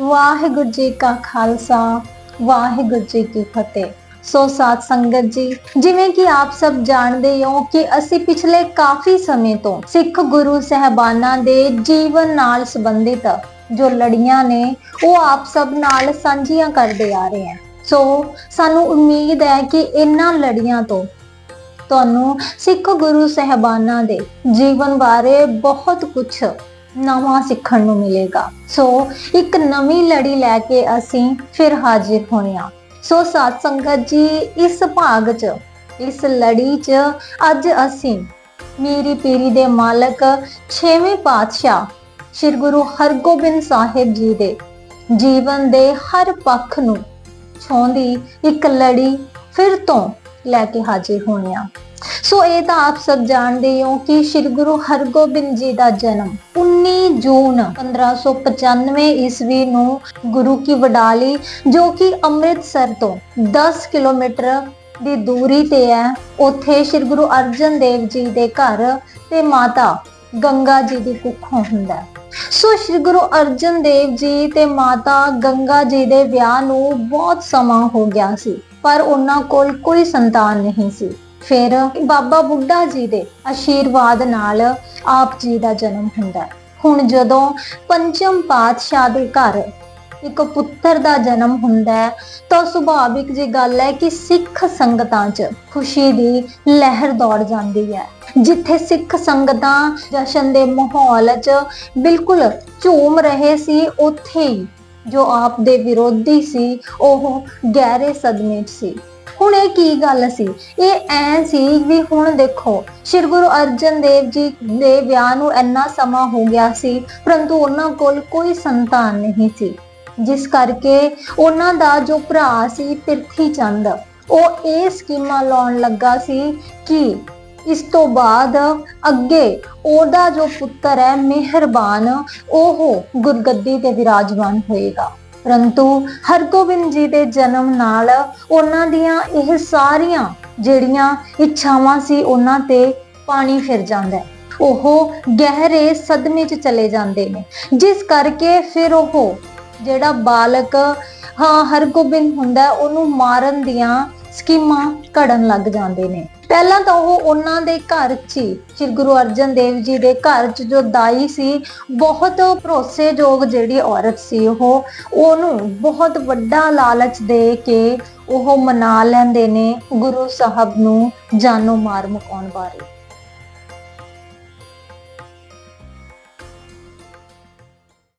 ਵਾਹਿਗੁਰੂ ਜੀ ਕਾ ਖਾਲਸਾ, ਵਾਹਿਗੁਰੂ ਜੀ ਕੀ ਫਤਿਹ। ਸੋ ਸਾਧ ਸੰਗਤ ਜੀ, ਜਿਵੇਂ ਕਿ ਆਪ ਸਭ ਜਾਣਦੇ ਹੋ ਕਿ ਅਸੀਂ ਪਿਛਲੇ ਕਾਫੀ ਸਮੇਂ ਤੋਂ ਸਿੱਖ ਗੁਰੂ ਸਹਿਬਾਨਾਂ ਦੇ ਜੀਵਨ ਨਾਲ ਸੰਬੰਧਿਤ ਜੋ ਲੜੀਆਂ ਨੇ, ਉਹ ਆਪ ਸਭ ਨਾਲ ਸਾਂਝੀਆਂ ਕਰਦੇ ਆ ਰਹੇ ਹਾਂ। ਸੋ ਸਾਨੂੰ ਉਮੀਦ ਹੈ ਕਿ ਇਹਨਾਂ ਲੜੀਆਂ ਤੋਂ ਤੁਹਾਨੂੰ ਸਿੱਖ ਗੁਰੂ ਸਹਿਬਾਨਾਂ ਦੇ ਜੀਵਨ ਬਾਰੇ ਬਹੁਤ ਕੁਝ ਨਵਾਂ ਸਿੱਖਣ ਨੂੰ ਮਿਲੇਗਾ। ਸੋ ਇੱਕ ਨਵੀਂ ਲੜੀ ਲੈ ਕੇ ਅਸੀਂ ਫਿਰ ਹਾਜ਼ਰ ਹੋਏ ਹਾਂ। ਸੋ ਸਾਧ ਸੰਗਤ ਜੀ, ਇਸ ਭਾਗ 'ਚ, ਇਸ ਲੜੀ 'ਚ ਅੱਜ ਅਸੀਂ ਮੇਰੀ ਪੀਰੀ ਦੇ ਮਾਲਕ 6ਵੇਂ ਪਾਤਸ਼ਾਹ ਸ੍ਰੀ ਗੁਰੂ ਹਰਗੋਬਿੰਦ ਸਾਹਿਬ ਜੀ ਦੇ ਜੀਵਨ ਦੇ ਹਰ ਪੱਖ ਨੂੰ ਛੋਂਦੀ ਇੱਕ ਲੜੀ ਫਿਰ ਤੋਂ ਲੈ ਕੇ ਹਾਜ਼ਰ ਹੋਏ ਆ ਸੋ ਇਹ ਤਾਂ ਆਪ ਸਭ ਜਾਣਦੇ ਹੋ ਕਿ ਸ੍ਰੀ ਗੁਰੂ ਹਰਗੋਬਿੰਦ ਜੀ ਦਾ ਜਨਮ 19 ਜੂਨ 1595 ਈਸਵੀ ਨੂੰ ਗੁਰੂ ਕੀ ਵਡਾਲੀ, ਜੋ ਕਿ ਅੰਮ੍ਰਿਤਸਰ ਤੋਂ 10 ਕਿਲੋਮੀਟਰ ਦੀ ਦੂਰੀ ਤੇ ਹੈ, ਉੱਥੇ ਸ੍ਰੀ ਗੁਰੂ ਅਰਜਨ ਦੇਵ ਜੀ ਦੇ ਘਰ ਤੇ ਮਾਤਾ ਗੰਗਾ ਜੀ ਦੀ ਕੁੱਖੋਂ ਹੁੰਦਾ ਸੋ ਸ੍ਰੀ ਗੁਰੂ ਅਰਜਨ ਦੇਵ ਜੀ ਤੇ ਮਾਤਾ ਗੰਗਾ ਜੀ ਦੇ ਵਿਆਹ ਨੂੰ ਬਹੁਤ ਸਮਾਂ ਹੋ ਗਿਆ ਸੀ, ਪਰ ਉਹਨਾਂ ਕੋਲ ਕੋਈ ਸੰਤਾਨ ਨਹੀਂ ਸੀ। ਫਿਰ ਬਾਬਾ ਬੁੱਢਾ ਜੀ ਦੇ ਆਸ਼ੀਰਵਾਦ ਨਾਲ ਆਪ ਜੀ ਦਾ ਜਨਮ ਹੁੰਦਾ ਹੁਣ ਜਦੋਂ ਪੰਚਮ ਪਾਤਸ਼ਾਹ ਦੇ ਘਰ ਇੱਕ ਪੁੱਤਰ ਦਾ ਜਨਮ ਹੁੰਦਾ ਹੈ, ਤਾਂ ਸੁਭਾਵਿਕ ਜੀ ਗੱਲ ਹੈ ਕਿ ਸਿੱਖ ਸੰਗਤਾਂ 'ਚ ਖੁਸ਼ੀ ਦੀ ਲਹਿਰ ਦੌੜ ਜਾਂਦੀ ਹੈ। ਜਿੱਥੇ ਸਿੱਖ ਸੰਗਤਾਂ ਜਸ਼ਨ ਦੇ ਮਾਹੌਲ 'ਚ ਬਿਲਕੁਲ ਝੂਮ ਰਹੇ ਸੀ, ਉੱਥੇ ਹੀ ਜੋ ਆਪ ਦੇ ਵਿਰੋਧੀ ਸੀ, ਉਹ ਗਹਿਰੇ ਸਦਮੇ 'ਚ ਸੀ। ਹੁਣ ਇਹ ਕੀ ਗੱਲ ਸੀ? ਇਹ ਐ ਸੀ ਵੀ ਹੁਣ ਦੇਖੋ, ਸ਼੍ਰੀ ਗੁਰੂ ਅਰਜਨ ਦੇਵ ਜੀ ਦੇ ਵਿਆਹ ਨੂੰ ਇੰਨਾ ਸਮਾਂ ਹੋ ਗਿਆ ਸੀ, ਪਰੰਤੂ ਉਹਨਾਂ ਕੋਲ ਕੋਈ ਸੰਤਾਨ ਨਹੀਂ ਸੀ। ਜਿਸ ਕਰਕੇ ਉਹਨਾਂ ਦਾ ਜੋ ਭਰਾ ਸੀ ਪਿਰਥੀ ਚੰਦ, ਉਹ ਇਹ ਸਕੀਮਾਂ ਲਾਉਣ ਲੱਗਾ ਸੀ ਕਿ ਇਸ ਤੋਂ ਬਾਅਦ ਅੱਗੇ ਉਹਦਾ ਜੋ ਪੁੱਤਰ ਹੈ, ਮਿਹਰਬਾਨ, ਉਹ ਗੁਰਗੱਦੀ ਤੇ ਵਿਰਾਜਮਾਨ ਹੋਏਗਾ। ਪਰੰਤੂ ਹਰਗੋਬਿੰਦ ਜੀ ਦੇ ਜਨਮ ਨਾਲ ਉਹਨਾਂ ਦੀਆਂ ਇਹ ਸਾਰੀਆਂ ਜਿਹੜੀਆਂ ਇੱਛਾਵਾਂ ਸੀ ਉਹਨਾਂ ਤੇ ਪਾਣੀ ਫਿਰ ਜਾਂਦਾ ਹੈ। ਉਹ ਗਹਿਰੇ ਸਦਮੇ 'ਚ ਚਲੇ ਜਾਂਦੇ ਨੇ। ਜਿਸ ਕਰਕੇ ਫਿਰ ਉਹ ਜਿਹੜਾ ਬਾਲਕ, ਹਾਂ, ਹਰਗੋਬਿੰਦ ਹੁੰਦਾ ਉਹਨੂੰ ਮਾਰਨ ਦੀਆਂ ਸਕੀਮਾਂ ਘੜਨ ਲੱਗ ਜਾਂਦੇ ਨੇ। ਪਹਿਲਾਂ ਤਾਂ ਉਹ ਉਹਨਾਂ ਦੇ ਘਰ 'ਚ ਹੀ ਸ੍ਰੀ ਗੁਰੂ ਅਰਜਨ ਦੇਵ ਜੀ ਦੇ ਘਰ 'ਚ ਜੋ ਦਾਈ ਸੀ, ਬਹੁਤ ਭਰੋਸੇਯੋਗ ਜਿਹੜੀ ਔਰਤ ਸੀ ਉਹ, ਉਹਨੂੰ ਬਹੁਤ ਵੱਡਾ ਲਾਲਚ ਦੇ ਕੇ ਉਹ ਮਨਾ ਲੈਂਦੇ ਨੇ ਗੁਰੂ ਸਾਹਿਬ ਨੂੰ ਜਾਨੋਂ ਮਾਰ ਮੁਕਾਉਣ ਬਾਰੇ।